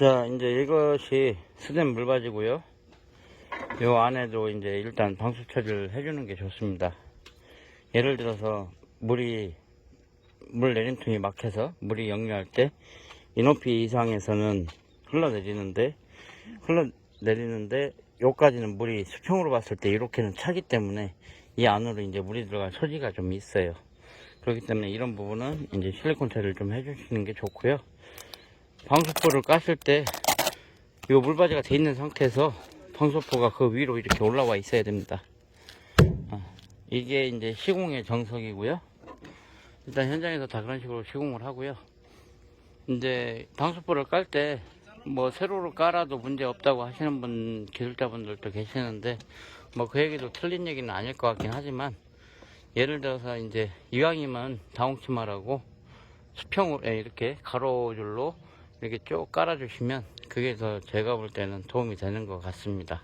자, 이제 이것이 스댄 물바지고요. 요 안에도 이제 일단 방수 처리를 해주는 게 좋습니다. 예를 들어서 물이 물 내림통이 막혀서 물이 역류할 때 이 높이 이상에서는 흘러내리는데 흘러내리는데 요까지는 물이 수평으로 봤을 때 이렇게는 차기 때문에 이 안으로 이제 물이 들어갈 소지가 좀 있어요. 그렇기 때문에 이런 부분은 이제 실리콘 처리를 좀 해주시는 게 좋고요. 방수포를 깠을 때 이 물바지가 돼 있는 상태에서 방수포가 그 위로 이렇게 올라와 있어야 됩니다. 어, 이게 이제 시공의 정석이고요. 일단 현장에서 다 그런 식으로 시공을 하고요. 이제 방수포를 깔 때 뭐 세로로 깔아도 문제 없다고 하시는 분 기술자분들도 계시는데 뭐 그 얘기도 틀린 얘기는 아닐 것 같긴 하지만 예를 들어서 이제 이왕이면 다홍치마라고 수평으로 예, 이렇게 가로줄로 이렇게 쭉 깔아주시면 그게 더 제가 볼 때는 도움이 되는 것 같습니다.